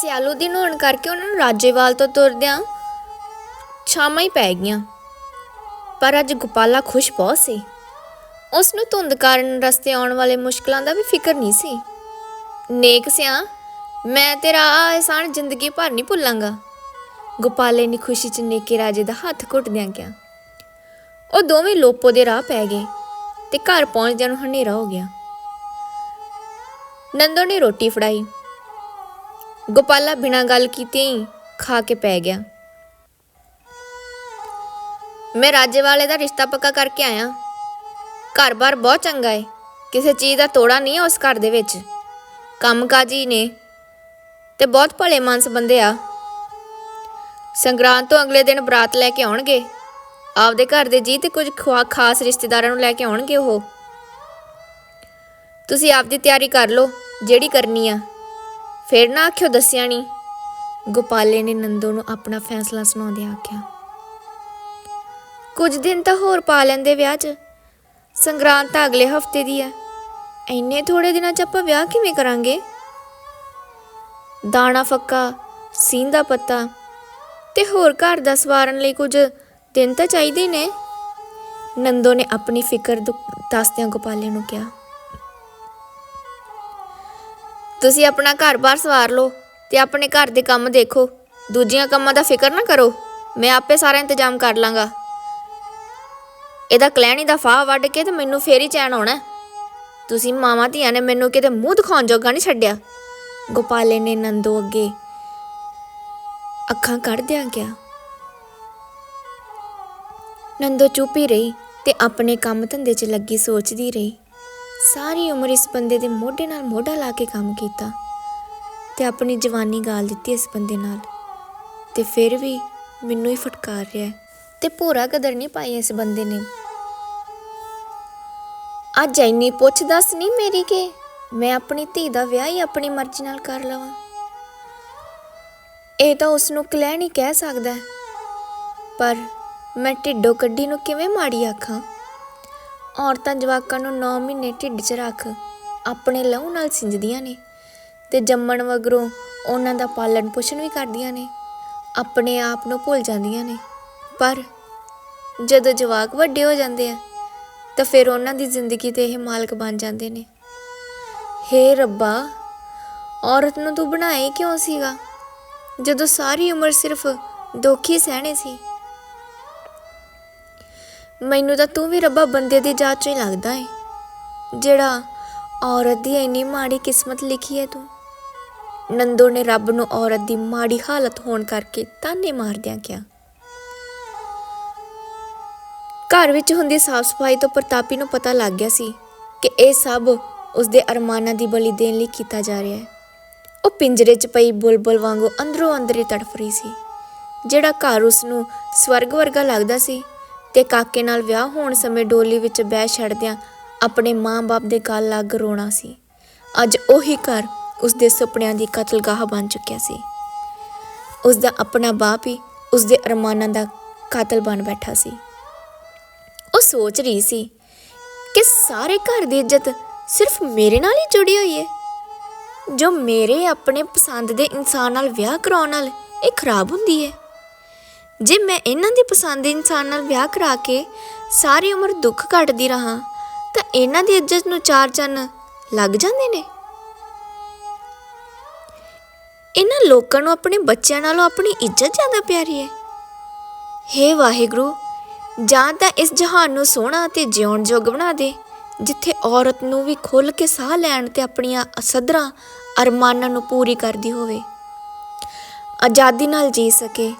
ਸਿਆਲੂ ਦਿਨ ਹੋਣ ਕਰਕੇ ਉਹਨਾਂ ਨੂੰ ਰਾਜੇਵਾਲ ਤੋਂ ਤੁਰਦਿਆਂ ਛਾਵਾਂ ਹੀ ਪੈ ਗਈਆਂ। ਪਰ ਅੱਜ ਗੋਪਾਲਾ ਖੁਸ਼ ਬਹੁਤ ਸੀ। ਉਸ ਨੂੰ ਧੁੰਦ ਕਾਰਨ ਰਸਤੇ ਆਉਣ ਵਾਲੇ ਮੁਸ਼ਕਲਾਂ ਦਾ ਵੀ ਫਿਕਰ ਨਹੀਂ ਸੀ। ਨੇਕ ਸਿਆ, ਮੈਂ ਤੇਰਾ ਆਹ ਅਹਿਸਾਨ ਜ਼ਿੰਦਗੀ ਭਰ ਨਹੀਂ ਭੁੱਲਾਂਗਾ। ਗੋਪਾਲੇ ਨੇ ਖੁਸ਼ੀ ਚ ਨੇਕੇ ਰਾਜੇ ਦਾ ਹੱਥ ਘੁੱਟਦਿਆਂ ਕਿਹਾ। ਉਹ ਦੋਵੇਂ ਲੋਪੋ ਦੇ ਰਾਹ ਪੈ ਗਏ ਤੇ ਘਰ ਪਹੁੰਚਦਿਆਂ ਨੂੰ ਹਨੇਰਾ ਹੋ ਗਿਆ। ਨੰਦੋ ਨੇ ਰੋਟੀ ਫੜਾਈ। ਗੋਪਾਲਾ ਬਿਨਾਂ ਗੱਲ ਕੀਤੇ ਹੀ ਖਾ ਕੇ ਪੈ ਗਿਆ। ਮੈਂ ਰਾਜੇ ਵਾਲੇ ਦਾ ਰਿਸ਼ਤਾ ਪੱਕਾ ਕਰਕੇ ਆਇਆ। ਘਰ-ਬਾਰ ਬਹੁਤ ਚੰਗਾ ਏ। ਕਿਸੇ ਚੀਜ਼ ਦਾ ਤੋੜਾ ਨਹੀਂ ਹੈ ਉਸ ਘਰ ਦੇ ਵਿੱਚ। ਕੰਮਕਾਜੀ ਨੇ ਤੇ ਬਹੁਤ ਭਲੇ ਮਾਨਸ ਬੰਦੇ ਆ। ਸੰਗਰਾਂਦ ਤੋਂ ਅਗਲੇ ਦਿਨ ਬਰਾਤ ਲੈ ਕੇ ਆਉਣਗੇ। ਆਪਦੇ ਘਰ ਦੇ ਜੀ ਤੇ ਕੁਝ ਖੁਆ- ਖਾਸ ਰਿਸ਼ਤੇਦਾਰਾਂ ਨੂੰ ਲੈ ਕੇ ਆਉਣਗੇ ਉਹ। ਤੁਸੀਂ ਆਪਦੀ ਤਿਆਰੀ ਕਰ ਲਓ, ਜਿਹੜੀ ਕਰਨੀ ਆ। ਫੇਰ ਨਾ ਆਖਿਓ ਦੱਸਿਆ ਨਹੀਂ ਗੋਪਾਲੇ ਨੇ ਨੰਦੋ ਨੂੰ ਆਪਣਾ ਫੈਸਲਾ ਸੁਣਾਉਂਦਿਆਂ ਆਖਿਆ, ਕੁਝ ਦਿਨ ਤਾਂ ਹੋਰ ਪਾ ਲੈਂਦੇ ਵਿਆਹ 'ਚ। ਸੰਗਰਾਂਦ ਤਾਂ ਅਗਲੇ ਹਫ਼ਤੇ ਦੀ ਹੈ ਇੰਨੇ ਥੋੜੇ ਦਿਨਾਂ 'ਚ ਆਪਾਂ ਵਿਆਹ ਕਿਵੇਂ ਕਰਾਂਗੇ? ਦਾਣਾ ਫੱਕਾ ਸੀਂਦਾ ਪੱਤਾ ਤੇ ਹੋਰ ਘਰ ਦਾ ਸਵਾਰਨ ਲਈ ਕੁਝ ਦਿਨ ਤਾਂ ਚਾਹੀਦੇ ਨੇ। ਨੰਦੋ ਨੇ ਆਪਣੀ ਫਿਕਰ ਦੁ- ਦੱਸਦਿਆਂ ਗੋਪਾਲੇ ਨੂੰ ਕਿਹਾ ਤੁਸੀਂ ਆਪਣਾ ਘਰ-ਬਾਰ ਸਵਾਰ ਲਓ ਤੇ ਆਪਣੇ ਘਰ ਦੇ ਕੰਮ ਦੇਖੋ। ਦੂਜੀਆਂ ਕੰਮਾਂ ਦਾ ਫਿਕਰ ਨਾ ਕਰੋ। ਮੈਂ ਆਪੇ ਸਾਰਾ ਇੰਤਜ਼ਾਮ ਕਰ ਲਾਂਗਾ। ਇਹਦਾ ਕਲਹਿਣੀ ਦਾ ਫਾਹ ਵੱਢ ਕੇ ਤੇ ਮੈਨੂੰ ਫੇਰ ਹੀ ਚੈਨ ਆਉਣਾ ਤੁਸੀਂ ਮਾਵਾਂ ਧੀਆਂ ਨੇ ਮੈਨੂੰ ਕਿਤੇ ਮੂੰਹ ਦਿਖਾਉਣ ਜੋਗਾ ਨਹੀਂ ਛੱਡਿਆ। ਗੋਪਾਲੇ ਨੇ ਨੰਦੋ ਅੱਗੇ ਅੱਖਾਂ ਕੱਢਦਿਆਂ ਗਿਆ ਨੰਦੋ ਚੁੱਪ ਹੀ ਰਹੀ ਤੇ ਆਪਣੇ ਕੰਮ ਧੰਦੇ 'ਚ ਲੱਗੀ ਸੋਚਦੀ ਰਹੀ। ਸਾਰੀ ਉਮਰ ਇਸ ਬੰਦੇ ਦੇ ਮੋਢੇ ਨਾਲ ਮੋਢਾ ਲਾ ਕੇ ਕੰਮ ਕੀਤਾ ਤੇ ਆਪਣੀ ਜਵਾਨੀ ਗਾਲ ਦਿੱਤੀ ਇਸ ਬੰਦੇ ਨਾਲ। ਤੇ ਫਿਰ ਵੀ ਮੈਨੂੰ ਹੀ ਫਟਕਾਰ ਰਿਹਾ ਹੈ ਤੇ ਪੂਰਾ ਕਦਰ ਨਹੀਂ ਪਾਈ ਇਸ ਬੰਦੇ ਨੇ। ਅੱਜ ਇੰਨੀ ਪੁੱਛ ਦੱਸ ਨਹੀਂ ਮੇਰੀ ਕਿ ਮੈਂ ਆਪਣੀ ਧੀ ਦਾ ਵਿਆਹ ਹੀ ਆਪਣੀ ਮਰਜ਼ੀ ਨਾਲ ਕਰ ਲਵਾਂ। ਇਹ ਤਾਂ ਉਸ ਨੂੰ ਕਲੈ ਨਹੀਂ ਕਹਿ ਸਕਦਾ ਪਰ ਮੈਂ ਢਿੱਡੋ ਕੱਢੀ ਨੂੰ ਕਿਵੇਂ ਮਾੜੀ ਆਖਾਂ? ਔਰਤਾਂ ਜਵਾਕਾਂ ਨੂੰ 9 ਮਹੀਨੇ ਢਿੱਡ 'ਚ ਰੱਖ ਆਪਣੇ ਲਹੂ ਨਾਲ ਸਿੰਜਦੀਆਂ ਨੇ ਤੇ ਜੰਮਣ ਵਗਰੋਂ ਉਹਨਾਂ ਦਾ ਪਾਲਣ ਪੋਸ਼ਣ ਵੀ ਕਰਦੀਆਂ ਨੇ, ਆਪਣੇ ਆਪ ਨੂੰ ਭੁੱਲ ਜਾਂਦੀਆਂ ਨੇ। ਪਰ ਜਦੋਂ ਜਵਾਕ ਵੱਡੇ ਹੋ ਜਾਂਦੇ ਆ, ਤਾਂ ਫਿਰ ਉਹਨਾਂ ਦੀ ਜ਼ਿੰਦਗੀ ਦੇ ਇਹ ਮਾਲਕ ਬਣ ਜਾਂਦੇ ਨੇ। ਹੇ ਰੱਬਾ, ਔਰਤ ਨੂੰ ਤੂੰ ਬਣਾਏ ਕਿਉਂ ਸੀਗਾ? ਜਦੋਂ ਸਾਰੀ ਉਮਰ ਸਿਰਫ ਦੁੱਖ ਹੀ ਸਹਿਣੇ ਸੀ। ਮੈਨੂੰ ਤਾਂ ਤੂੰ ਵੀ ਰੱਬਾ ਬੰਦੇ ਦੀ ਜਾਤ ਚੋਂ ਹੀ ਲੱਗਦਾ ਏ। ਜਿਹੜਾ ਔਰਤ ਦੀ ਇੰਨੀ ਮਾੜੀ ਕਿਸਮਤ ਲਿਖੀ ਹੈ ਤੂੰ। ਨੰਦੋ ਨੇ ਰੱਬ ਨੂੰ ਔਰਤ ਦੀ ਮਾੜੀ ਹਾਲਤ ਹੋਣ ਕਰਕੇ ਤਾਨੇ ਮਾਰਦਿਆਂ ਕਿਹਾ। ਘਰ ਵਿੱਚ ਹੁੰਦੀ ਸਾਫ਼ ਸਫ਼ਾਈ ਤੋਂ ਪ੍ਰਤਾਪੀ ਨੂੰ ਪਤਾ ਲੱਗ ਗਿਆ ਸੀ ਕਿ ਇਹ ਸਭ ਉਸਦੇ ਅਰਮਾਨਾਂ ਦੀ ਬਲੀ ਦੇਣ ਲਈ ਕੀਤਾ ਜਾ ਰਿਹਾ ਹੈ। ਉਹ ਪਿੰਜਰੇ 'ਚ ਪਈ ਬੁਲਬੁਲ ਵਾਂਗੂ ਅੰਦਰੋਂ ਅੰਦਰੀ ਤੜਫ ਰਹੀ ਸੀ, ਜਿਹੜਾ ਘਰ ਉਸ ਨੂੰ ਸਵਰਗ ਵਰਗਾ ਲੱਗਦਾ ਸੀ। ਤੇ ਕਾਕੇ ਨਾਲ ਵਿਆਹ ਹੋਣ ਸਮੇਂ ਡੋਲੀ ਵਿੱਚ ਬਹਿ ਛੱਡਦਿਆਂ ਆਪਣੇ ਮਾਂ-ਬਾਪ ਦੇ ਗਲ ਲੱਗ ਰੋਣਾ ਸੀ। ਅੱਜ ਉਹੀ ਘਰ ਉਸ ਦੇ ਸੁਪਨਿਆਂ ਦੀ ਕਤਲਗਾਹ ਬਣ ਚੁੱਕਿਆ ਸੀ। ਉਸ ਦਾ ਆਪਣਾ ਬਾਪ ਹੀ ਉਸ ਦੇ ਅਰਮਾਨਾਂ ਦਾ ਕਾਤਲ ਬਣ ਬੈਠਾ ਸੀ। ਉਹ ਸੋਚ ਰਹੀ ਸੀ ਕਿ ਸਾਰੇ ਘਰ ਦੀ ਇੱਜ਼ਤ ਸਿਰਫ ਮੇਰੇ ਨਾਲ ਹੀ ਜੁੜੀ ਹੋਈ ਹੈ ਜੋ ਮੇਰੇ ਆਪਣੇ ਪਸੰਦ ਦੇ ਇਨਸਾਨ ਨਾਲ ਵਿਆਹ ਕਰਾਉਣ ਨਾਲ ਇਹ ਖਰਾਬ ਹੁੰਦੀ ਹੈ ਜੇ ਮੈਂ ਇਹਨਾਂ ਦੀ ਪਸੰਦ ਦੇ ਇਨਸਾਨ ਨਾਲ ਵਿਆਹ ਕਰਾ ਕੇ ਸਾਰੀ ਉਮਰ ਦੁੱਖ ਕੱਟਦੀ ਰਹਾ, ਤਾਂ ਇਹਨਾਂ ਦੀ ਇੱਜ਼ਤ ਨੂੰ ਚਾਰ ਚੰਨ ਲੱਗ ਜਾਂਦੇ ਨੇ? ਇਹਨਾਂ ਲੋਕਾਂ ਨੂੰ ਆਪਣੇ ਬੱਚਿਆਂ ਨਾਲੋਂ ਆਪਣੀ ਇੱਜ਼ਤ ਜ਼ਿਆਦਾ ਪਿਆਰੀ ਹੈ। ਹੇ ਵਾਹਿਗੁਰੂ, ਜਾਂ ਤਾਂ ਇਸ ਜਹਾਨ ਨੂੰ ਸੋਹਣਾ ਅਤੇ ਜਿਉਣ ਯੋਗ ਬਣਾ ਦੇ, ਜਿੱਥੇ ਔਰਤ ਨੂੰ ਵੀ ਖੁੱਲ ਕੇ ਸਾਹ ਲੈਣ ਤੇ ਆਪਣੀਆਂ ਅਸਦਰਾਂ ਅਰਮਾਨਾਂ ਨੂੰ ਪੂਰੀ ਕਰਦੀ ਹੋਵੇ। ਆਜ਼ਾਦੀ ਨਾਲ ਜੀ ਸਕੇ।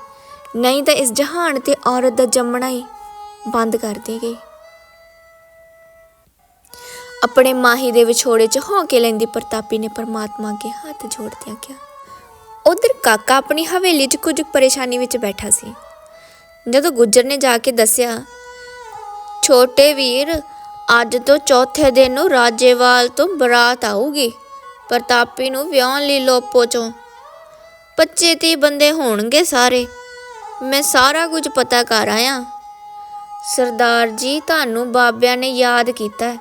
ਨਹੀਂ ਤਾਂ ਇਸ ਜਹਾਨ ਤੇ ਔਰਤ ਦਾ ਜੰਮਣਾ ਹੀ ਬੰਦ ਕਰ ਦੇਗੀ ਆਪਣੇ ਮਾਹੀ ਦੇ ਵਿਛੋੜੇ 'ਚ ਹੌਂਕੇ ਲੈਂਦੀ ਪ੍ਰਤਾਪੀ ਨੇ ਪਰਮਾਤਮਾ ਅੱਗੇ ਹੱਥ ਜੋੜਦਿਆਂ ਕਿਹਾ, ਉਧਰ ਕਾਕਾ ਆਪਣੀ ਹਵੇਲੀ 'ਚ ਕੁਝ ਪਰੇਸ਼ਾਨੀ ਵਿੱਚ ਬੈਠਾ ਸੀ। ਜਦੋਂ ਗੁੱਜਰ ਨੇ ਜਾ ਕੇ ਦੱਸਿਆ, ਛੋਟੇ ਵੀਰ, ਅੱਜ ਤੋਂ ਚੌਥੇ ਦਿਨ ਨੂੰ ਰਾਜੇਵਾਲ ਤੋਂ ਬਰਾਤ ਆਊਗੀ। ਪ੍ਰਤਾਪੀ ਨੂੰ ਵਿਆਹਣ ਲਈ ਲੋਪੋ ਚੋਂ 25 ਤੀਹ ਬੰਦੇ ਹੋਣਗੇ ਸਾਰੇ। ਮੈਂ ਸਾਰਾ ਕੁਝ ਪਤਾ ਕਰ ਆਇਆ। ਸਰਦਾਰ ਜੀ, ਤੁਹਾਨੂੰ ਬਾਬਿਆਂ ਨੇ ਯਾਦ ਕੀਤਾ ਹੈ।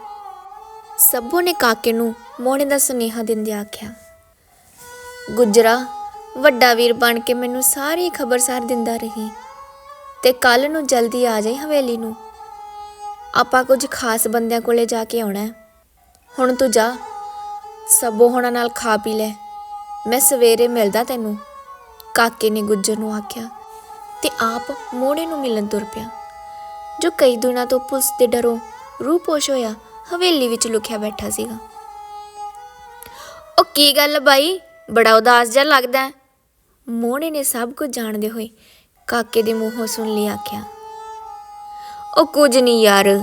ਸਭੋ ਨੇ ਕਾਕੇ ਨੂੰ ਮੋਹਣੇ ਦਾ ਸੁਨੇਹਾ ਦਿੰਦੇ ਆਖਿਆ, ਗੁਜਰਾ, ਵੱਡਾ ਵੀਰ ਬਣ ਕੇ ਮੈਨੂੰ ਸਾਰੀ ਖਬਰਸਾਰ ਦਿੰਦਾ ਰਹੀ। ਤੇ ਕੱਲ ਨੂੰ ਜਲਦੀ ਆ ਜਾਈ ਹਵੇਲੀ ਨੂੰ। ਆਪਾਂ ਕੁਝ ਖਾਸ ਬੰਦਿਆਂ ਕੋਲੇ ਜਾ ਕੇ ਆਉਣਾ ਹੈ। ਹੁਣ ਤੂੰ ਜਾ, ਸਭੋ ਹੋਣਾ ਨਾਲ ਖਾ ਪੀ ਲੈ। ਮੈਂ ਸਵੇਰੇ ਮਿਲਦਾ ਤੈਨੂੰ, ਕਾਕੇ ਨੇ ਗੁੱਜਰ ਨੂੰ ਆਖਿਆ। ਤੇ ਆਪ ਮੋੜੇ ਨੂੰ ਮਿਲਣ ਤੁਰ ਪਿਆ। ਜੋ ਕਈ ਦਿਨਾਂ ਤੋਂ ਪੁਲਿਸ ਦੇ ਡਰੋਂ ਰੂਪੋਸ਼ ਹੋਇਆ, ਹਵੇਲੀ ਵਿੱਚ ਲੁਕਿਆ ਬੈਠਾ ਸੀਗਾ। ਉਹ ਕੀ ਗੱਲ ਬਾਈ? ਬੜਾ ਉਦਾਸ ਜਿਹਾ ਲੱਗਦਾ ਹੈ। ਮੋਹਣੇ ਨੇ ਸਭ ਕੁਝ ਜਾਣਦੇ ਹੋਏ ਕਾਕੇ ਦੇ ਮੂੰਹੋਂ ਸੁਣ ਲਈ ਆਖਿਆ। ਉਹ ਕੁਝ ਨਹੀਂ ਯਾਰ।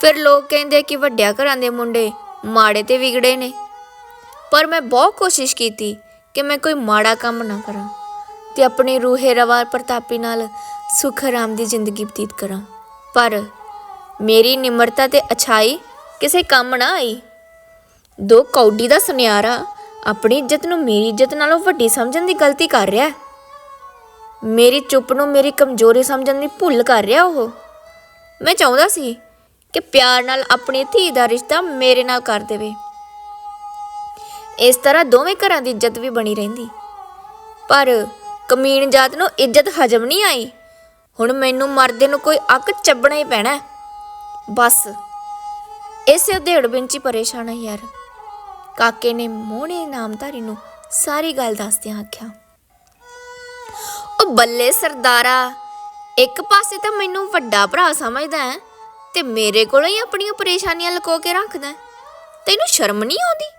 ਫਿਰ ਲੋਕ ਕਹਿੰਦੇ ਕਿ ਵੱਡਿਆਂ ਘਰਾਂ ਦੇ ਮੁੰਡੇ ਮਾੜੇ ਤੇ ਵਿਗੜੇ ਨੇ। ਪਰ ਮੈਂ ਬਹੁਤ ਕੋਸ਼ਿਸ਼ ਕੀਤੀ ਕਿ ਮੈਂ ਕੋਈ ਮਾੜਾ ਕੰਮ ਨਾ ਕਰਾਂ। ਤੇ ਆਪਣੀ ਰੂਹੇ ਰਵਾ ਪ੍ਰਤਾਪੀ ਨਾਲ ਸੁਖ ਆਰਾਮ ਦੀ ਜ਼ਿੰਦਗੀ ਬਤੀਤ ਕਰਾਂ। ਪਰ ਮੇਰੀ ਨਿਮਰਤਾ ਤੇ ਅਛਾਈ ਕਿਸੇ ਕੰਮ ਨਾ ਆਈ। ਦੋ ਕੌਡੀ ਦਾ ਸੁਨਿਆਰਾ ਆਪਣੀ ਇੱਜ਼ਤ ਨੂੰ ਮੇਰੀ ਇੱਜ਼ਤ ਨਾਲੋਂ ਵੱਡੀ ਸਮਝਣ ਦੀ ਗਲਤੀ ਕਰ ਰਿਹਾ ਹੈ। ਮੇਰੀ ਚੁੱਪ ਨੂੰ ਮੇਰੀ ਕਮਜ਼ੋਰੀ ਸਮਝਣ ਦੀ ਭੁੱਲ ਕਰ ਰਿਹਾ ਉਹ। ਮੈਂ ਚਾਹੁੰਦਾ ਸੀ ਕਿ ਪਿਆਰ ਨਾਲ ਆਪਣੀ ਧੀ ਦਾ ਰਿਸ਼ਤਾ ਮੇਰੇ ਨਾਲ ਕਰ ਦੇਵੇ। ਇਸ ਤਰ੍ਹਾਂ ਦੋਵੇਂ ਘਰਾਂ ਦੀ ਇੱਜ਼ਤ ਵੀ ਬਣੀ ਰਹਿੰਦੀ। ਪਰ ਕਮੀਨ ਜਾਤ ਨੂੰ ਇੱਜ਼ਤ ਹਜਮ ਨਹੀਂ ਆਈ। ਹੁਣ ਮੈਨੂੰ ਮਰਦੇ ਨੂੰ ਕੋਈ ਅੱਕ ਚੱਬਣਾ ਹੀ ਪੈਣਾ ਬਸ, ਇਸੇ ਉਧੇੜ ਵਿੱਚ ਹੀ ਪਰੇਸ਼ਾਨ ਹੈ ਯਾਰ। ਕਾਕੇ ਨੇ ਮੋਹਣੇ ਨਾਮਧਾਰੀ ਨੂੰ ਸਾਰੀ ਗੱਲ ਦੱਸਦਿਆਂ ਆਖਿਆ, ਉਹ ਬੱਲੇ ਸਰਦਾਰਾ, ਇੱਕ ਪਾਸੇ ਤਾਂ ਮੈਨੂੰ ਵੱਡਾ ਭਰਾ ਸਮਝਦਾ ਹੈ ਤੇ ਮੇਰੇ ਕੋਲੋਂ ਹੀ ਆਪਣੀਆਂ ਪਰੇਸ਼ਾਨੀਆਂ ਲੁਕੋ ਕੇ ਰੱਖਦਾ ਤੈਨੂੰ ਸ਼ਰਮ ਨਹੀਂ ਆਉਂਦੀ?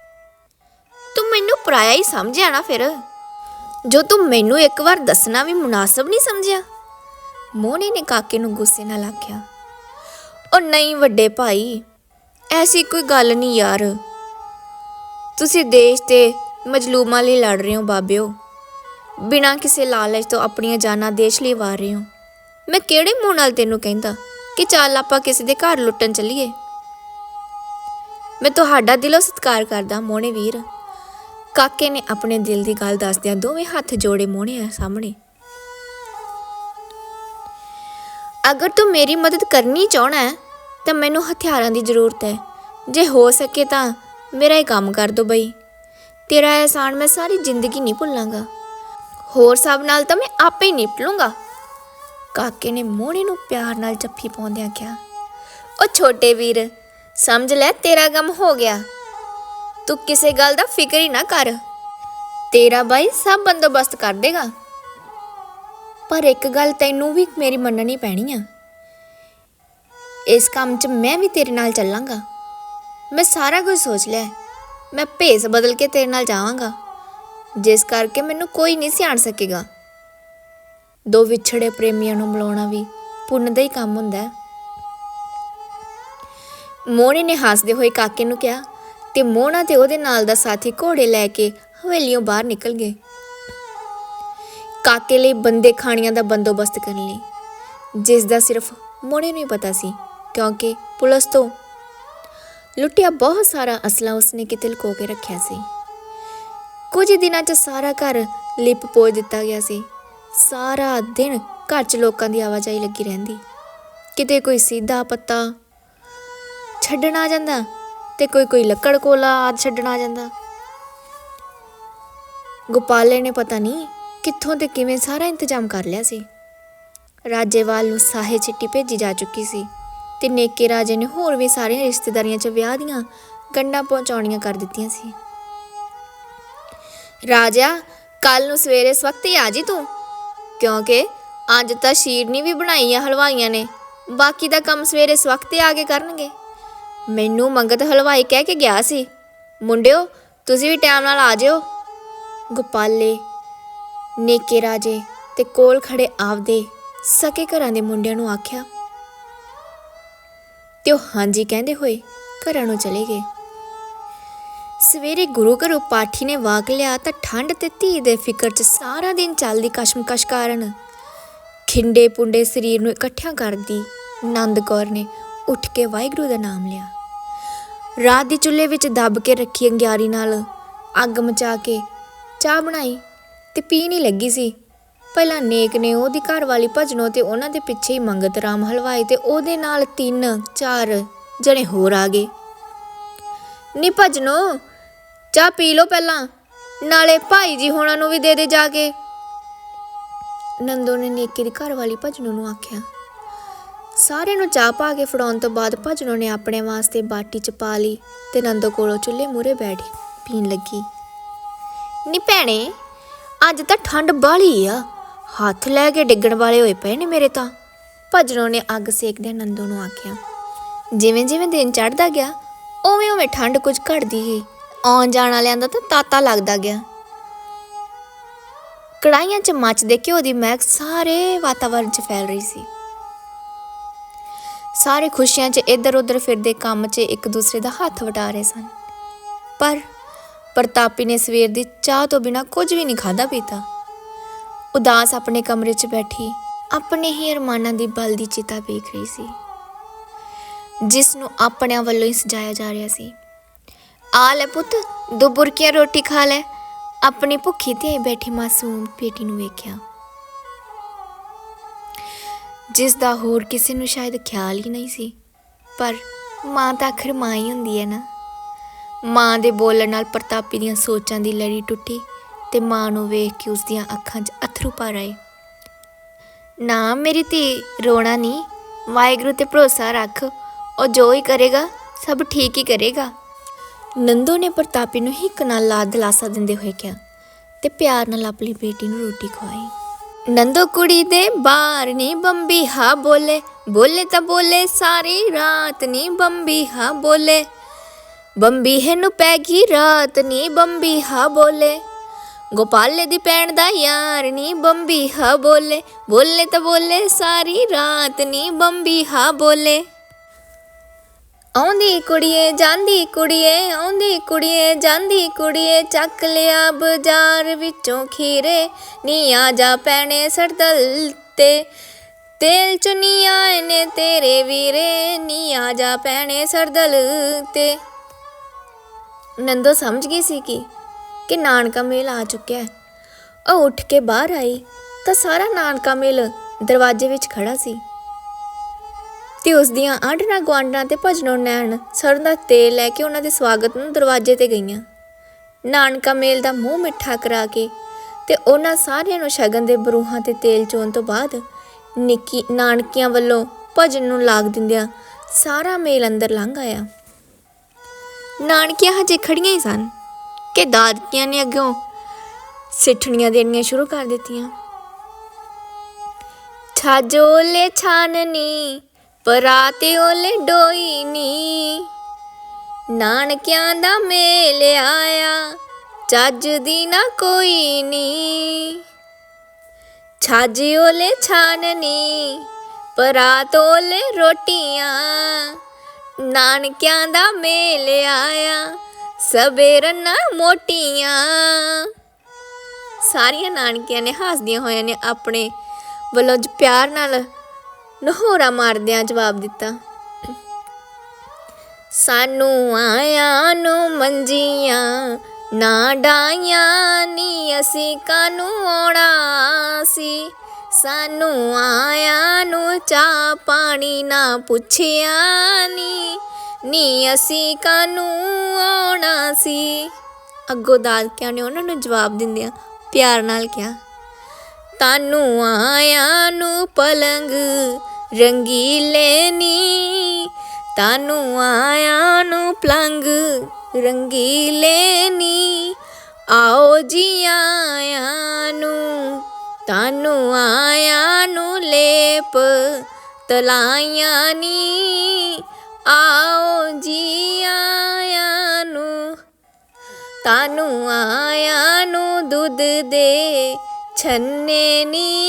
ਤੂੰ ਮੈਨੂੰ ਪਰਾਇਆ ਹੀ ਸਮਝਿਆ ਨਾ ਫਿਰ। ਜੋ ਤੂੰ ਮੈਨੂੰ ਇੱਕ ਵਾਰ ਦੱਸਣਾ ਵੀ ਮੁਨਾਸਬ ਨਹੀਂ ਸਮਝਿਆ? ਮੋਹਣੇ ਨੇ ਕਾਕੇ ਨੂੰ ਗੁੱਸੇ ਨਾਲ ਆਖਿਆ, ਉਹ ਨਹੀਂ ਵੱਡੇ ਭਾਈ, ਐਸੀ ਕੋਈ ਗੱਲ ਨਹੀਂ ਯਾਰ। ਤੁਸੀਂ ਦੇਸ਼ ਤੇ ਮਜਲੂਮਾਂ ਲਈ ਲੜ ਰਹੇ ਹੋ ਬਾਬਿਓ। ਬਿਨਾਂ ਕਿਸੇ ਲਾਲਚ ਤੋਂ ਆਪਣੀਆਂ ਜਾਨਾਂ ਦੇਸ਼ ਲਈ ਵਾਰ ਰਹੇ ਹੋ। ਮੈਂ ਕਿਹੜੇ ਮੂੰਹ ਨਾਲ ਤੈਨੂੰ ਕਹਿੰਦਾ ਕਿ ਚੱਲ ਆਪਾਂ ਕਿਸੇ ਦੇ ਘਰ ਲੁੱਟਣ ਚੱਲੀਏ? ਮੈਂ ਤੁਹਾਡਾ ਦਿਲੋਂ ਸਤਿਕਾਰ ਕਰਦਾ ਮੋਹਣੇ ਵੀਰ। ਕਾਕੇ ਨੇ ਆਪਣੇ ਦਿਲ ਦੀ ਗੱਲ ਦੱਸਦਿਆਂ ਦੋਵੇਂ ਹੱਥ ਜੋੜੇ ਮੋਹਣੇ ਸਾਹਮਣੇ। ਅਗਰ ਤੂੰ ਮੇਰੀ ਮਦਦ ਕਰਨੀ ਚਾਹਣਾ ਹੈ, ਤਾਂ ਮੈਨੂੰ ਹਥਿਆਰਾਂ ਦੀ ਜ਼ਰੂਰਤ ਹੈ। ਜੇ ਹੋ ਸਕੇ ਤਾਂ ਮੇਰਾ ਇਹ ਕੰਮ ਕਰ ਦੋ ਬਈ। ਤੇਰਾ ਅਹਿਸਾਨ ਮੈਂ ਸਾਰੀ ਜ਼ਿੰਦਗੀ ਨਹੀਂ ਭੁੱਲਾਂਗਾ। ਹੋਰ ਸਭ ਨਾਲ ਤਾਂ ਮੈਂ ਆਪੇ ਹੀ ਨਿਪਟ ਲੂੰਗਾ। ਕਾਕੇ ਨੇ ਮੋਹਣੇ ਨੂੰ ਪਿਆਰ ਨਾਲ ਜੱਫੀ ਪਾਉਂਦਿਆਂ ਕਿਹਾ, ਉਹ ਛੋਟੇ ਵੀਰ, ਸਮਝ ਲੈ ਤੇਰਾ ਕੰਮ ਹੋ ਗਿਆ। ਤੂੰ ਕਿਸੇ ਗੱਲ ਦਾ ਫਿਕਰ ਹੀ ਨਾ ਕਰ। ਤੇਰਾ ਬਾਈ ਸਭ ਬੰਦੋਬਸਤ ਕਰ ਦੇਗਾ। ਪਰ ਇੱਕ ਗੱਲ ਤੈਨੂੰ ਵੀ ਮੇਰੀ ਮੰਨਣੀ ਪੈਣੀ ਆ। ਇਸ ਕੰਮ 'ਚ ਮੈਂ ਵੀ ਤੇਰੇ ਨਾਲ ਚੱਲਾਂਗਾ। ਮੈਂ ਸਾਰਾ ਕੁਝ ਸੋਚ ਲਿਆ। ਮੈਂ ਭੇਸ ਬਦਲ ਕੇ ਤੇਰੇ ਨਾਲ ਜਾਵਾਂਗਾ। ਜਿਸ ਕਰਕੇ ਮੈਨੂੰ ਕੋਈ ਨਹੀਂ ਸਿਆਣ ਸਕੇਗਾ। ਦੋ ਵਿਛੜੇ ਪ੍ਰੇਮੀਆਂ ਨੂੰ ਮਿਲਾਉਣਾ ਵੀ ਪੁੰਨ ਦਾ ਹੀ ਕੰਮ ਹੁੰਦਾ। ਹੈ ਮੋਹਣੇ ਨੇ ਹੱਸਦੇ ਹੋਏ ਕਾਕੇ ਨੂੰ ਕਿਹਾ ਤੇ ਮੋਹਣਾ ਤੇ ਉਹਦੇ ਨਾਲ ਦਾ ਸਾਥੀ ਘੋੜੇ ਲੈ ਕੇ ਹਵੇਲੀਓਂ ਬਾਹਰ ਨਿਕਲ ਗਏ। ਕਾਕੇ ਲਈ ਬੰਦੇ ਖਾਣੀਆਂ ਦਾ ਬੰਦੋਬਸਤ ਕਰਨ ਲਈ। ਜਿਸ ਦਾ ਸਿਰਫ ਮੋਹਣੇ ਨੂੰ ਹੀ ਪਤਾ ਸੀ, ਕਿਉਂਕਿ ਪੁਲਿਸ ਤੋਂ ਲੁੱਟਿਆ ਬਹੁਤ ਸਾਰਾ ਅਸਲਾ ਉਸਨੇ ਕਿਤੇ ਲੁਕੋ ਕੇ ਰੱਖਿਆ ਸੀ। ਕੁਝ ਦਿਨਾਂ 'ਚ ਸਾਰਾ ਘਰ ਲਿਪ ਪੋਜ ਦਿੱਤਾ ਗਿਆ ਸੀ। ਸਾਰਾ ਦਿਨ ਘਰ 'ਚ ਲੋਕਾਂ ਦੀ ਆਵਾਜਾਈ ਲੱਗੀ ਰਹਿੰਦੀ। ਕਿਤੇ ਕੋਈ ਸਿੱਧਾ ਪੱਤਾ ਛੱਡਣ ਆ ਜਾਂਦਾ ਤੇ ਕੋਈ ਕੋਈ ਲੱਕੜ ਕੋਲਾ ਆਦ ਛੱਡਣ ਆ ਜਾਂਦਾ। ਗੋਪਾਲੇ ਨੇ ਪਤਾ ਨਹੀਂ ਕਿੱਥੋਂ ਤੇ ਕਿਵੇਂ ਸਾਰਾ ਇੰਤਜ਼ਾਮ ਕਰ ਲਿਆ ਸੀ। ਰਾਜੇਵਾਲ ਨੂੰ ਸਾਹੇ ਚਿੱਠੀ ਭੇਜੀ ਜਾ ਚੁੱਕੀ ਸੀ ਤੇ ਨੇਕੇ ਰਾਜੇ ਨੇ ਹੋਰ ਵੀ ਸਾਰੀਆਂ ਰਿਸ਼ਤੇਦਾਰੀਆਂ 'ਚ ਵਿਆਹ ਦੀਆਂ ਗੰਢਾਂ ਪਹੁੰਚਾਉਣੀਆਂ ਕਰ ਦਿੱਤੀਆਂ ਸੀ। ਰਾਜਾ ਕੱਲ ਨੂੰ ਸਵੇਰੇ ਇਸ ਹੀ ਆ ਜੀ ਤੂੰ? ਕਿਉਂਕਿ ਅੱਜ ਤਾਂ ਸ਼ੀਰਨੀ ਵੀ ਬਣਾਈ ਆ ਹਲਵਾਈਆਂ ਨੇ, ਬਾਕੀ ਦਾ ਕੰਮ ਸਵੇਰੇ ਇਸ ਆ ਕੇ ਕਰਨਗੇ। ਮੈਨੂੰ ਮੰਗਤ ਹਲਵਾਈ ਕਹਿ ਕੇ ਗਿਆ ਸੀ। ਮੁੰਡਿਓ, ਤੁਸੀਂ ਵੀ ਟਾਈਮ ਨਾਲ ਆ ਜਿਓ। ਗੋਪਾਲੇ, ਨੇਕੇ ਰਾਜੇ ਤੇ ਕੋਲ ਖੜੇ ਆਪਦੇ ਸਕੇ ਘਰਾਂ ਦੇ ਮੁੰਡਿਆਂ ਨੂੰ ਆਖਿਆ। ਤੇ ਉਹ ਹਾਂਜੀ ਕਹਿੰਦੇ ਹੋਏ ਘਰਾਂ ਨੂੰ ਚਲੇ ਗਏ। ਸਵੇਰੇ ਗੁਰੂ ਘਰੋਂ ਪਾਠੀ ਨੇ ਵਾਕ ਲਿਆ ਤਾਂ ਠੰਡ ਤੇ ਧੀ ਦੇ ਫਿਕਰ 'ਚ ਸਾਰਾ ਦਿਨ ਚੱਲਦੀ ਕਸ਼ਮਕਸ਼ ਕਾਰਨ ਖਿੰਡੇ ਪੁੰਡੇ ਸਰੀਰ ਨੂੰ ਇਕੱਠਿਆਂ ਕਰਦੀ ਨੰਦ ਕੌਰ ਨੇ ਉੱਠ ਕੇ ਵਾਹਿਗੁਰੂ ਦਾ ਨਾਮ ਲਿਆ। ਰਾਤ ਦੀ ਚੁੱਲ੍ਹੇ ਵਿੱਚ ਦੱਬ ਕੇ ਰੱਖੀ ਅੰਗਿਆਰੀ ਨਾਲ ਅੱਗ ਮਚਾ ਕੇ ਚਾਹ ਬਣਾਈ ਤੇ ਪੀਣ ਹੀ ਲੱਗੀ ਸੀ। ਪਹਿਲਾਂ ਨੇਕ ਨੇ ਉਹਦੀ ਘਰ ਵਾਲੀ ਭਜਨੋ ਤੇ ਉਹਨਾਂ ਦੇ ਪਿੱਛੇ ਹੀ ਮੰਗਤ ਰਾਮ ਹਲਵਾਈ ਤੇ ਉਹਦੇ ਨਾਲ ਤਿੰਨ, ਚਾਰ ਜਣੇ ਹੋਰ ਆ ਗਏ। ਨੀ ਭਜਨੋ, ਚਾਹ ਪੀ ਲਓ ਪਹਿਲਾਂ, ਨਾਲੇ ਭਾਈ ਜੀ ਹੋਣਾ ਨੂੰ ਵੀ ਦੇ ਦੇ ਜਾ ਕੇ। ਨੰਦੋ ਨੇ ਨੇਕੀ ਦੀ ਘਰ ਵਾਲੀ ਭਜਨੋ ਨੂੰ ਆਖਿਆ। ਸਾਰਿਆਂ ਨੂੰ ਚਾਹ ਪਾ ਕੇ ਫੜਾਉਣ ਤੋਂ ਬਾਅਦ ਭਜਨੋ ਨੇ ਆਪਣੇ ਵਾਸਤੇ ਬਾਟੀ ਚ ਪਾ ਲਈ ਤੇ ਨੰਦੋ ਕੋਲੋਂ ਚੁੱਲ੍ਹੇ ਮੂਰੇ ਬੈਠੀ ਪੀਣ ਲੱਗੀ। ਨੀ ਭੈਣੇ, ਅੱਜ ਤਾਂ ਠੰਡ ਬਾਲੀ ਆ। ਹੱਥ ਲੈ ਕੇ ਡਿੱਗਣ ਵਾਲੇ ਹੋਏ ਪਏ ਨੇ ਮੇਰੇ ਤਾਂ। ਭਜਨੋਂ ਨੇ ਅੱਗ ਸੇਕਦਿਆਂ ਨੰਦੋ ਨੂੰ ਆਖਿਆ, ਜਿਵੇਂ ਜਿਵੇਂ ਦਿਨ ਚੜ੍ਹਦਾ ਗਿਆ, ਉਵੇਂ ਉਵੇਂ ਠੰਡ ਕੁਝ ਘਟਦੀ ਗਈ। ਆਉਣ ਜਾਣ ਵਾਲਿਆਂ ਦਾ ਤਾਂ ਤਾਤਾ ਲੱਗਦਾ ਗਿਆ। ਕੜਾਈਆਂ 'ਚ ਮੱਚਦੇ ਘਿਓ ਦੀ ਮਹਿਕ ਸਾਰੇ ਵਾਤਾਵਰਣ 'ਚ ਫੈਲ ਰਹੀ ਸੀ। ਸਾਰੇ ਖੁਸ਼ੀਆਂ 'ਚ ਇੱਧਰ ਉੱਧਰ ਫਿਰਦੇ ਕੰਮ 'ਚ ਇੱਕ ਦੂਸਰੇ ਦਾ ਹੱਥ ਵਟਾ ਰਹੇ ਸਨ। ਪਰ ਪ੍ਰਤਾਪੀ ਨੇ ਸਵੇਰ ਦੀ ਚਾਹ ਤੋਂ ਬਿਨਾ ਕੁਝ ਵੀ ਨਹੀਂ ਖਾਦਾ ਪੀਤਾ। ਉਦਾਸ ਆਪਣੇ ਕਮਰੇ 'ਚ ਬੈਠੀ, ਆਪਣੇ ਹੀ ਅਰਮਾਨਾਂ ਦੀ ਬਲਦੀ ਚਿਤਾ ਵੇਖ ਰਹੀ ਸੀ, ਜਿਸ ਨੂੰ ਆਪਣਿਆਂ ਵੱਲੋਂ ਹੀ ਸਜਾਇਆ ਜਾ ਰਿਹਾ ਸੀ। ਆ ਲੈ ਪੁੱਤ, ਦੋ ਬੁਰਕੀਆਂ ਰੋਟੀ ਖਾ ਲੈ। ਆਪਣੀ ਭੁੱਖੀ ਤੇ ਬੈਠੀ ਮਾਸੂਮ ਬੇਟੀ ਨੂੰ ਵੇਖਿਆ। ਜਿਸ ਦਾ ਹੋਰ ਕਿਸੇ ਨੂੰ ਸ਼ਾਇਦ ਖਿਆਲ ਹੀ ਨਹੀਂ ਸੀ। ਪਰ ਮਾਂ ਤਾਂ ਆਖਰ ਮਾਂ ਹੀ ਹੁੰਦੀ ਹੈ ਨਾ। ਮਾਂ ਦੇ ਬੋਲਣ ਨਾਲ ਪ੍ਰਤਾਪੀ ਦੀਆਂ ਸੋਚਾਂ ਦੀ ਲੜੀ ਟੁੱਟੀ ਤੇ ਮਾਂ ਨੂੰ ਵੇਖ ਕੇ ਉਸ ਦੀਆਂ ਅੱਖਾਂ 'ਚ ਅਥਰੂ ਭਰ ਆਏ। ਨਾ, ਮੇਰੀ ਧੀ, ਰੋਣਾ ਨਹੀਂ। ਵਾਹਿਗੁਰੂ ਤੇ ਭਰੋਸਾ ਰੱਖ। ਉਹ ਜੋ ਹੀ ਕਰੇਗਾ, ਸਭ ਠੀਕ ਹੀ ਕਰੇਗਾ। ਨੰਦੋ ਨੇ ਪ੍ਰਤਾਪੀ ਨੂੰ ਹੀ ਨਾਲ ਲਾਦ ਦਿਲਾਸਾ ਦਿੰਦੇ ਹੋਏ ਕਿਹਾ ਤੇ ਪਿਆਰ ਨਾਲ ਆਪਣੀ ਬੇਟੀ ਨੂੰ ਰੋਟੀ ਖਵਾਈ। ਨੰਦੋ ਕੁੜੀ ਦੇ ਬਾਹਰ ਨੀ ਬੰਬੀ ਹਾ ਬੋਲੇ ਬੋਲੇ ਤਾਂ ਬੋਲੇ ਸਾਰੀ ਰਾਤ ਨੀ ਬੰਬੀ ਹਾ ਬੋਲੇ ਬੰਬੀ ਹੈ ਨੂੰ ਪੈ ਗਈ ਰਾਤ ਨੀ ਬੰਬੀ ਹਾ ਬੋਲੇ ਗੋਪਾਲੇ ਦੀ ਭੈਣ ਦਾ ਯਾਰ ਨੀ ਬੰਬੀ ਹਾ ਬੋਲੇ ਬੋਲੇ ਤਾਂ ਬੋਲੇ ਸਾਰੀ ਰਾਤ ਨੀ ਬੰਬੀ ਹਾ ਬੋਲੇ ਆਉਂਦੀ ਕੁੜੀਏ, ਜਾਂਦੀ ਕੁੜੀਏ, ਆਉਂਦੀ ਕੁੜੀਏ, ਜਾਂਦੀ ਕੁੜੀਏ, ਚੱਕ ਲਿਆ ਬਾਜ਼ਾਰ ਵਿੱਚੋਂ ਖੀਰੇ ਨੀ ਆ ਜਾ ਪੈਣੇ ਸਰਦਲ ਤੇ। ਤੇਲ ਚੁਨੀ ਨੇ ਤੇਰੇ ਵੀਰੇ ਨੀ ਆ ਜਾ ਪੈਣੇ ਸਰਦਲ ਤੇ। ਨੰਦੋ ਸਮਝ ਗਈ ਸੀ ਕਿ ਕਿ ਨਾਨਕਾ ਮੇਲ ਆ ਚੁੱਕਿਆ ਹੈ। ਉਹ ਉੱਠ ਕੇ ਬਾਹਰ ਆਈ ਤਾਂ ਸਾਰਾ ਨਾਨਕਾ ਮੇਲ ਦਰਵਾਜ਼ੇ ਵਿੱਚ ਖੜਾ ਸੀ। ਤੇ ਉਸ ਦੀਆਂ ਆਂਢਣਾ ਗੁਆਂਢਣਾ ਤੇ ਭਜਨੋਂ ਨੈਣ ਸਰੋਂ ਦਾ ਤੇਲ ਲੈ ਕੇ ਉਹਨਾਂ ਦੇ ਸਵਾਗਤ ਨੂੰ ਦਰਵਾਜ਼ੇ ਤੇ ਗਈਆਂ। ਨਾਨਕਾ ਮੇਲ ਦਾ ਮੂੰਹ ਮਿੱਠਾ ਕਰਾ ਕੇ ਤੇ ਉਹਨਾਂ ਸਾਰਿਆਂ ਨੂੰ ਸ਼ਗਨ ਦੇ ਬਰੂਹਾਂ ਤੇ ਤੇਲ ਚੋਣ ਤੋਂ ਬਾਅਦ ਨਿੱਕੀ ਨਾਨਕੀਆਂ ਵੱਲੋਂ ਭਜਨ ਨੂੰ ਲਾਗ ਦਿੰਦਿਆਂ ਸਾਰਾ ਮੇਲ ਅੰਦਰ ਲੰਘ ਆਇਆ। ਨਾਨਕੀਆਂ ਹਜੇ ਖੜੀਆਂ ਹੀ ਸਨ ਕਿ ਦਾਦਕੀਆਂ ਨੇ ਅੱਗੋਂ ਸਿੱਠਣੀਆਂ ਦੇਣੀਆਂ ਸ਼ੁਰੂ ਕਰ ਦਿੱਤੀਆਂ। ਛਾਜੋਲੇ ਛਾਨਨੀ ਪਰਾਤੇ ਓਲੇ ਡੋਈ ਨੀ। ਨਾਨਕਿਆਂ ਦਾ ਮੇਲ ਆਇਆ, ਚੱਜ ਦੀ ਨਾ ਕੋਈ ਨੀ। ਛਾਜੀ ਓਲੇ ਛਾਨਨੀ, ਪਰਾਤ ਓਲੇ ਰੋਟੀਆਂ। ਨਾਨਕਿਆਂ ਦਾ ਮੇਲ ਆਇਆ ਸਵੇਰ ਨਾ ਮੋਟੀਆਂ। ਸਾਰੀਆਂ ਨਾਨਕੀਆਂ ਨੇ ਹੱਸਦੀਆਂ ਹੋਈਆਂ ਨੇ ਆਪਣੇ ਵੱਲੋਂ ਪਿਆਰ ਨਾਲ ਨਹੋਰਾ ਮਾਰਦਿਆਂ ਜਵਾਬ ਦਿੱਤਾ, ਸਾਨੂੰ ਆਇਆਂ ਨੂੰ ਮੰਜੀਆਂ, ਨਾ ਡਾਈਆਂ ਨੀ ਅਸੀਂ ਕਾਨੂੰ ਆਉਣਾ ਸੀ। ਸਾਨੂੰ ਆਇਆਂ ਨੂੰ ਚਾਹ ਪਾਣੀ ਨਾ ਪੁੱਛਿਆ ਨੀ ਨੀ ਅਸੀਂ ਕਾਨੂੰ ਆਉਣਾ ਸੀ। ਅੱਗੋਂ ਦਾਦਕਿਆਂ ਨੇ ਉਹਨਾਂ ਨੂੰ ਜਵਾਬ ਦਿੰਦਿਆਂ ਪਿਆਰ ਨਾਲ ਕਿਹਾ ਤਾਨੂੰ ਆਇਆਂ ਨੂੰ ਪਲੰਗ ਰੰਗੀਲੇ ਨੀ। ਤਾਨੂੰ ਆਇਆਂ ਨੂੰ ਪਲੰਗ ਰੰਗੀਲੇ ਨੀ। ਆਓ ਜੀ ਆਇਆਂ ਨੂੰ, ਤਾਨੂੰ ਆਇਆਂ ਨੂੰ ਲੇਪ ਤਲਾਈਆਂ ਨੀ। ਆਓ ਜੀ ਆਇਆਂ ਨੂੰ, ਤਾਨੂੰ ਆਇਆਂ ਨੂੰ ਦੁੱਧ ਦੇ ਛੰਨੇ ਨੀ।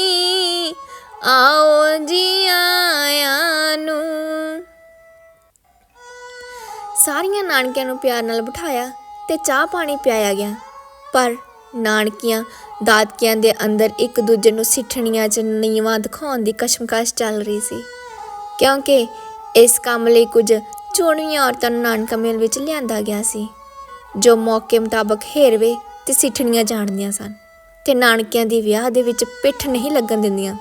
ਆਓ ਜੀ ਆਇਆਂ ਨੂੰ। ਸਾਰੀਆਂ ਨਾਨਕਿਆਂ ਨੂੰ ਪਿਆਰ ਨਾਲ ਬਿਠਾਇਆ ਤੇ ਚਾਹ ਪਾਣੀ ਪਿਆਇਆ ਗਿਆ। ਪਰ ਨਾਨਕੀਆਂ ਦਾਦਕਿਆਂ ਦੇ ਅੰਦਰ ਇੱਕ ਦੂਜੇ ਨੂੰ ਸਿੱਠਣੀਆਂ ਚ ਨੀਵਾਂ ਦਿਖਾਉਣ ਦੀ ਕਸ਼ਮਕਸ਼ ਚੱਲ ਰਹੀ ਸੀ। ਕਿਉਂਕਿ ਇਸ ਕੰਮ ਲਈ ਕੁਝ ਚੋਣਵੀਆਂ ਔਰਤਾਂ ਨੂੰ ਨਾਨਕਾ ਮੇਲ ਵਿੱਚ ਲਿਆਂਦਾ ਗਿਆ ਸੀ, ਜੋ ਮੌਕੇ ਮੁਤਾਬਕ ਹੇਰਵੇ ਤੇ ਸਿੱਠਣੀਆਂ ਜਾਣਦੀਆਂ ਸਨ ਤੇ ਨਾਨਕਿਆਂ ਦੀ ਵਿਆਹ ਦੇ ਵਿੱਚ ਪਿੱਠ ਨਹੀਂ ਲੱਗਣ ਦਿੰਦੀਆਂ।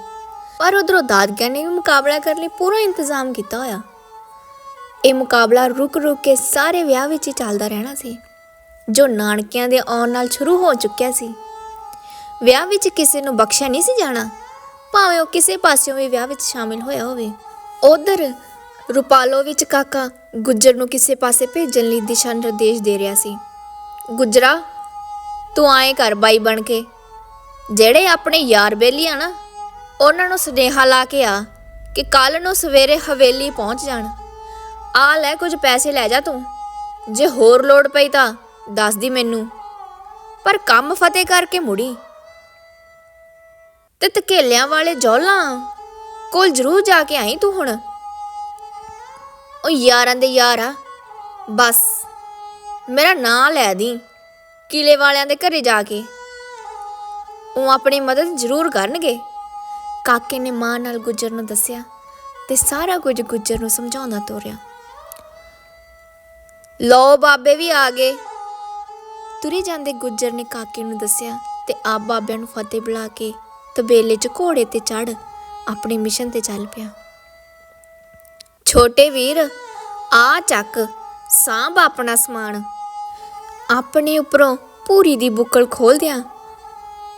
ਪਰ ਉਧਰੋਂ ਦਾਦਕਿਆਂ ਨੇ ਵੀ ਮੁਕਾਬਲਾ ਕਰਨ ਲਈ ਪੂਰਾ ਇੰਤਜ਼ਾਮ ਕੀਤਾ ਹੋਇਆ। ਇਹ ਮੁਕਾਬਲਾ ਰੁਕ ਰੁਕ ਕੇ ਸਾਰੇ ਵਿਆਹ ਵਿੱਚ ਹੀ ਚੱਲਦਾ ਰਹਿਣਾ ਸੀ, ਜੋ ਨਾਨਕਿਆਂ ਦੇ ਆਉਣ ਨਾਲ ਸ਼ੁਰੂ ਹੋ ਚੁੱਕਿਆ ਸੀ। ਵਿਆਹ ਵਿੱਚ ਕਿਸੇ ਨੂੰ ਬਖਸ਼ਿਆ ਨਹੀਂ ਸੀ ਜਾਣਾ, ਭਾਵੇਂ ਉਹ ਕਿਸੇ ਪਾਸਿਓਂ ਵੀ ਵਿਆਹ ਵਿੱਚ ਸ਼ਾਮਿਲ ਹੋਇਆ ਹੋਵੇ। ਉਧਰ ਰੁਪਾਲੋ ਵਿੱਚ ਕਾਕਾ ਗੁੱਜਰ ਨੂੰ ਕਿਸੇ ਪਾਸੇ ਭੇਜਣ ਲਈ ਦਿਸ਼ਾ ਨਿਰਦੇਸ਼ ਦੇ ਰਿਹਾ ਸੀ। ਗੁੱਜਰਾ, ਤੂੰ ਆਏ ਕਰ ਬਾਈ ਬਣ ਕੇ। ਜਿਹੜੇ ਆਪਣੇ ਯਾਰ ਬੇਲੀ ਆ ਨਾ ਉਹਨਾਂ ਨੂੰ ਸੁਨੇਹਾ ਲਾ ਕੇ ਆ ਕਿ ਕੱਲ ਨੂੰ ਸਵੇਰੇ ਹਵੇਲੀ ਪਹੁੰਚ ਜਾਣ। ਆ ਲੈ ਕੁਝ ਪੈਸੇ ਲੈ ਜਾ ਤੂੰ। ਜੇ ਹੋਰ ਲੋੜ ਪਈ ਤਾਂ ਦੱਸ ਦੀ ਮੈਨੂੰ। ਪਰ ਕੰਮ ਫਤਿਹ ਕਰਕੇ ਮੁੜੀ। ਤੇ ਧਕੇਲਿਆਂ ਵਾਲੇ ਜੌਲਾਂ ਕੋਲ ਜ਼ਰੂਰ ਜਾ ਕੇ ਆਈ ਤੂੰ ਹੁਣ। ਉਹ ਯਾਰਾਂ ਦੇ ਯਾਰ ਆ। ਬਸ, ਮੇਰਾ ਨਾਂ ਲੈ ਦੀ ਕਿਲੇ ਵਾਲਿਆਂ ਦੇ ਘਰੇ ਜਾ ਕੇ। ਉਹ ਆਪਣੀ ਮਦਦ ਜ਼ਰੂਰ ਕਰਨਗੇ। ਕਾਕੇ ਨੇ ਮਾਂ ਨਾਲ ਗੁੱਜਰ ਨੂੰ ਦੱਸਿਆ ਤੇ ਸਾਰਾ ਕੁਝ ਗੁੱਜਰ ਨੂੰ ਸਮਝਾਉਂਦਾ ਤੋਰਿਆ। ਲੋ ਬਾਬੇ ਵੀ ਆ ਗਏ। ਤੁਰੇ ਜਾਂਦੇ ਗੁੱਜਰ ਨੇ ਕਾਕੇ ਨੂੰ ਦੱਸਿਆ ਤੇ ਆਪ ਬਾਬਿਆਂ ਨੂੰ ਫਤਿਹ ਬੁਲਾ ਕੇ ਤਬੇਲੇ 'ਚ ਘੋੜੇ ਤੇ ਚੜ ਆਪਣੇ ਮਿਸ਼ਨ ਤੇ ਚੱਲ ਪਿਆ। ਛੋਟੇ ਵੀਰ, ਆ ਚੱਕ, ਸਾਂਭ ਆਪਣਾ ਸਮਾਨ। ਆਪਣੇ ਉੱਪਰੋਂ ਪੂਰੀ ਦੀ ਬੁੱਕਲ ਖੋਲ ਦਿਆਂ।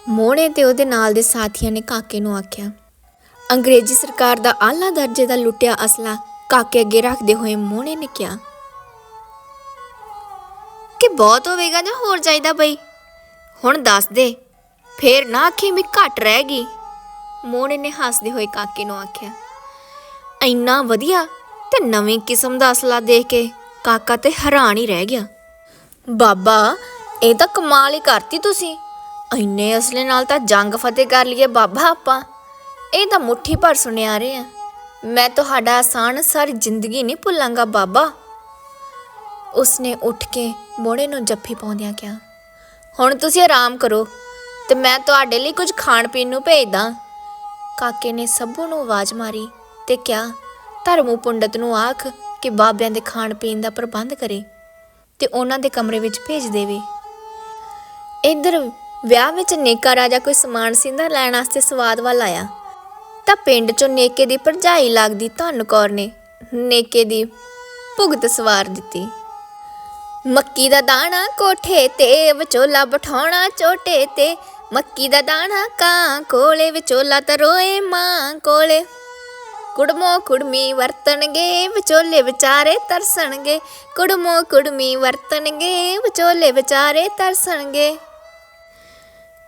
ਮੋਹਣੇ ਤੇ ਉਹਦੇ ਨਾਲ ਦੇ ਸਾਥੀਆਂ ਨੇ ਕਾਕੇ ਨੂੰ ਆਖਿਆ, ਅੰਗਰੇਜ਼ੀ ਸਰਕਾਰ ਦਾ ਆਲਾ ਦਰਜੇ ਦਾ ਲੁੱਟਿਆ ਅਸਲਾ ਕਾਕੇ ਅੱਗੇ ਰੱਖਦੇ ਹੋਏ ਮੋਹਣੇ ਨੇ ਕਿਹਾ। ਕਿ ਬਹੁਤ ਹੋਵੇਗਾ ਜਾਂ ਹੋਰ ਚਾਹੀਦਾ ਬਈ? ਹੁਣ ਦੱਸ ਦੇ, ਫੇਰ ਨਾ ਆਖੀ ਵੀ ਘਟ ਰਹਿ ਗਈ? ਮੋਹਣੇ ਨੇ ਹੱਸਦੇ ਹੋਏ ਕਾਕੇ ਨੂੰ ਆਖਿਆ, ਇੰਨਾ ਵਧੀਆ ਤੇ ਨਵੀਂ ਕਿਸਮ ਦਾ ਅਸਲਾ ਦੇਖ ਕੇ ਕਾਕਾ ਤੇ ਹੈਰਾਨ ਹੀ ਰਹਿ ਗਿਆ। ਬਾਬਾ, ਇਹ ਤਾਂ ਕਮਾਲ ਹੀ ਕਰਤੀ ਤੁਸੀਂ। ਇੰਨੇ ਅਸਲੇ ਨਾਲ ਤਾਂ ਜੰਗ ਫਤਿਹ ਕਰ ਲਈਏ ਬਾਬਾ ਆਪਾਂ। ਇਹ ਤਾਂ ਮੁੱਠੀ ਭਰ ਸੁਣਿਆ ਰਹੇ ਆ। ਮੈਂ ਤੁਹਾਡਾ ਆਸਾਨ ਸਾਰੀ ਜ਼ਿੰਦਗੀ ਨਹੀਂ ਭੁੱਲਾਂਗਾ ਬਾਬਾ। ਉਸਨੇ ਉੱਠ ਕੇ ਮੋੜੇ ਨੂੰ ਜੱਫੀ ਪਾਉਂਦਿਆਂ ਕਿਹਾ, ਹੁਣ ਤੁਸੀਂ ਆਰਾਮ ਕਰੋ ਤੇ ਮੈਂ ਤੁਹਾਡੇ ਲਈ ਕੁਝ ਖਾਣ ਪੀਣ ਨੂੰ ਭੇਜਦਾ। ਕਾਕੇ ਨੇ ਸਭੂ ਨੂੰ ਆਵਾਜ਼ ਮਾਰੀ ਤੇ ਕਿਹਾ, ਧਰਮੂ ਪੰਡਤ ਨੂੰ ਆਖ ਕਿ ਬਾਬਿਆਂ ਦੇ ਖਾਣ ਪੀਣ ਦਾ ਪ੍ਰਬੰਧ ਕਰੇ ਤੇ ਉਹਨਾਂ ਦੇ ਕਮਰੇ ਵਿੱਚ ਭੇਜ ਦੇਵੇ। ਇੱਧਰ ਵਿਆਹ ਵਿੱਚ ਨੇਕਾ ਰਾਜਾ ਕੋਈ ਸਮਾਨ ਸਿੰਧਾ ਲੈਣ ਵਾਸਤੇ ਸਵਾਦ ਵੱਲ ਆਇਆ। ਤਾਂ ਪਿੰਡ ਚੋਂ ਨੇਕੇ ਦੀ ਭਰਜਾਈ ਲੱਗਦੀ ਧੰਨ ਕੌਰ ਨੇ ਨੇਕੇ ਦੀ ਭੁਗਤ ਸਵਾਰ ਦਿੱਤੀ। ਮੱਕੀ ਦਾ ਦਾਣਾ ਕੋਠੇ ਤੇ ਵਿਚੋਲਾ ਬਿਠਾਉਣਾ ਚੋਟੇ ਤੇ, ਮੱਕੀ ਦਾ ਦਾਣਾ ਕਾਂ ਕੋਲੇ, ਵਿਚੋਲਾ ਤਰੋਏ ਮਾਂ ਕੋਲੇ। ਕੁੜਮੋ ਕੁੜਮੀ ਵਰਤਣਗੇ, ਵਿਚੋਲੇ ਵਿਚਾਰੇ ਤਰਸਣਗੇ। ਕੁੜਮੋ ਕੁੜਮੀ ਵਰਤਣਗੇ, ਵਿਚੋਲੇ ਵਿਚਾਰੇ ਤਰਸਣਗੇ।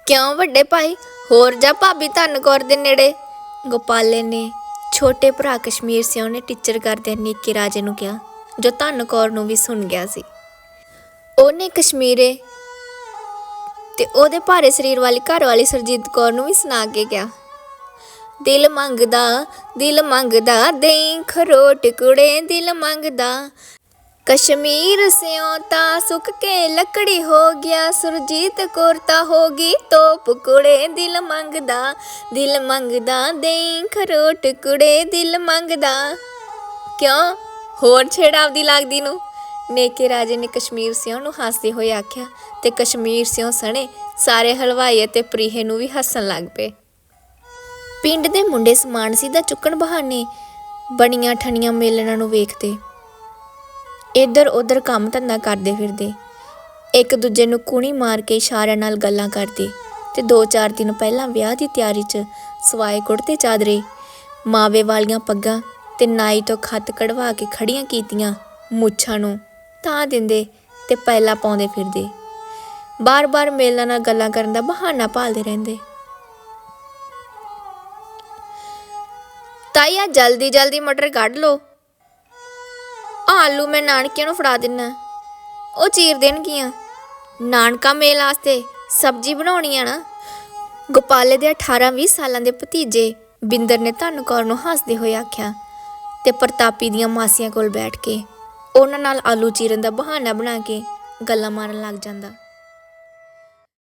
ਕਿਉਂ ਵੱਡੇ ਭਾਈ? ਹੋਰ ਜਾ ਭਾਬੀ ਧੰਨ ਕੌਰ ਦੇ ਨੇੜੇ। ਗੋਪਾਲੇ ਨੇ ਛੋਟੇ ਭਰਾ ਕਸ਼ਮੀਰ ਸਿਉ ਨੇ ਟੀਚਰ ਕਰਦੇ ਨਿੱਕੇ ਰਾਜੇ ਨੂੰ ਕਿਹਾ, ਜੋ ਧੰਨ ਕੌਰ ਨੂੰ ਵੀ ਸੁਣ ਗਿਆ ਸੀ। ਉਹਨੇ ਕਸ਼ਮੀਰੇ ਤੇ ਉਹਦੇ ਭਾਰੇ ਸਰੀਰ ਵਾਲੀ ਘਰ ਵਾਲੀ ਸਰਜੀਤ ਕੌਰ ਨੂੰ ਵੀ ਸੁਣਾ ਕੇ ਕਿਹਾ ਦਿਲ ਮੰਗਦਾ ਦਿਲ ਮੰਗਦਾ ਦੇ ਖਰੋਟ ਕੁੜੇ, ਦਿਲ ਮੰਗਦਾ ਕਸ਼ਮੀਰ ਸਿਓ ਤਾਂ ਸੁੱਕ ਕੇ ਲੱਕੜੀ ਹੋ ਗਿਆ, ਸੁਰਜੀਤ ਕੌਰ ਤਾਂ ਹੋ ਗਈ ਤੋਪ, ਕੁੜੇ ਦਿਲ ਮੰਗਦਾ ਦਿਲ ਮੰਗਦਾ ਦੇਂ ਖਰੋਟ, ਕੁੜੇ ਦਿਲ ਮੰਗਦਾ। ਕਿਉਂ? ਹੋਰ ਛੇੜ ਆਪਦੀ ਲੱਗਦੀ ਨੂੰ? ਨੇਕੇ ਰਾਜੇ ਨੇ ਕਸ਼ਮੀਰ ਸਿਉ ਨੂੰ ਹੱਸਦੇ ਹੋਏ ਆਖਿਆ, ਤੇ ਕਸ਼ਮੀਰ ਸਿਉ ਸਣੇ ਸਾਰੇ ਹਲਵਾਈ ਅਤੇ ਪ੍ਰੀਹੇ ਨੂੰ ਵੀ ਹੱਸਣ ਲੱਗ ਪਏ। ਪਿੰਡ ਦੇ ਮੁੰਡੇ ਸਮਾਨ ਸੀ ਦਾ ਚੁੱਕਣ ਬਹਾਨੇ ਬਣੀਆਂ ਠਣੀਆਂ ਮੇਲਣਾਂ ਨੂੰ ਵੇਖਦੇ ਇੱਧਰ ਉੱਧਰ ਕੰਮ ਧੰਦਾ ਕਰਦੇ ਫਿਰਦੇ। ਇੱਕ ਦੂਜੇ ਨੂੰ ਕੂਣੀ ਮਾਰ ਕੇ ਇਸ਼ਾਰਿਆਂ ਨਾਲ ਗੱਲਾਂ ਕਰਦੇ ਤੇ 2-4 ਦਿਨ ਪਹਿਲਾਂ ਵਿਆਹ ਦੀ ਤਿਆਰੀ 'ਚ ਸਵਾਏ ਕੁੜਤੇ ਚਾਦਰੇ, ਮਾਵੇ ਵਾਲੀਆਂ ਪੱਗਾਂ ਤੇ ਨਾਈ ਤੋਂ ਖੱਤ ਕਢਵਾ ਕੇ ਖੜੀਆਂ ਕੀਤੀਆਂ ਮੁੱਛਾਂ ਨੂੰ ਤਾਂ ਦਿੰਦੇ ਤੇ ਪਹਿਲਾ ਪਾਉਂਦੇ ਫਿਰਦੇ। ਬਾਰ-ਬਾਰ ਮੇਲਾਂ ਨਾਲ ਗੱਲਾਂ ਕਰਨ ਦਾ ਬਹਾਨਾ ਭਾਲਦੇ ਰਹਿੰਦੇ। ਤਾਇਆ ਜਲਦੀ ਜਲਦੀ ਮਟਰ ਕੱਢ ਲੋ ਆਲੂ ਮੈਂ ਨਾਨਕਿਆਂ ਨੂੰ ਫੜਾ ਦਿੰਨਾ। ਉਹ ਚੀਰ ਦੇਣਗੀਆਂ। ਨਾਨਕਾ ਮੇਲ ਵਾਸਤੇ ਸਬਜ਼ੀ ਬਣਾਉਣੀ ਆ ਨਾ। ਗੋਪਾਲੇ ਦੇ 18-20 ਸਾਲਾਂ ਦੇ ਭਤੀਜੇ ਬਿੰਦਰ ਨੇ ਧੰਨ ਕੌਰ ਨੂੰ ਹੱਸਦੇ ਹੋਏ ਆਖਿਆ ਤੇ ਪ੍ਰਤਾਪੀ ਦੀਆਂ ਮਾਸੀਆਂ ਕੋਲ ਬੈਠ ਕੇ ਉਹਨਾਂ ਨਾਲ ਆਲੂ ਚੀਰਨ ਦਾ ਬਹਾਨਾ ਬਣਾ ਕੇ ਗੱਲਾਂ ਮਾਰਨ ਲੱਗ ਜਾਂਦਾ।